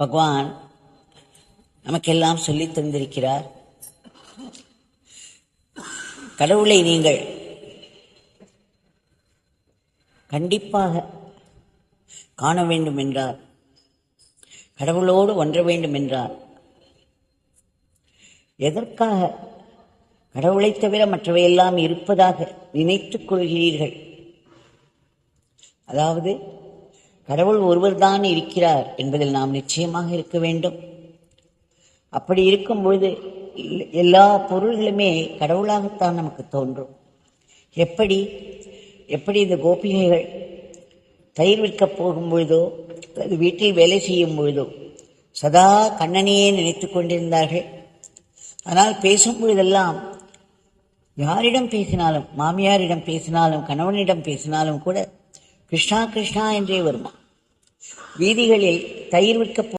பகவான் நமக்கெல்லாம் சொல்லி தந்திருக்கிறார். கடவுளை நீங்கள் கண்டிப்பாக காண வேண்டும் என்றார். கடவுளோடு ஒன்ற வேண்டும் என்றார். எதற்காக கடவுளைத் தவிர மற்றவையெல்லாம் இருப்பதாக நினைத்துக் கொள்கிறீர்கள்? அதாவது கடவுள் ஒருவர்தான் இருக்கிறார் என்பதில் நாம் நிச்சயமாக இருக்க வேண்டும். அப்படி இருக்கும் பொழுது எல்- எல்லா பொருள்களுமே கடவுளாகத்தான் நமக்கு தோன்றும். எப்படி எப்படி இந்த கோபிகைகள் தயிர் விற்க போகும் பொழுதோ அல்லது வீட்டில் வேலை செய்யும் பொழுதோ சதா கண்ணனையே நினைத்து கொண்டிருந்தார்கள். ஆனால் பேசும் பொழுதெல்லாம் யாரிடம் பேசினாலும் மாமியாரிடம் பேசினாலும் கணவனிடம் பேசினாலும் கூட கிருஷ்ணா கிருஷ்ணா என்றே வருமா? வீதிகளில் தயிர் விற்க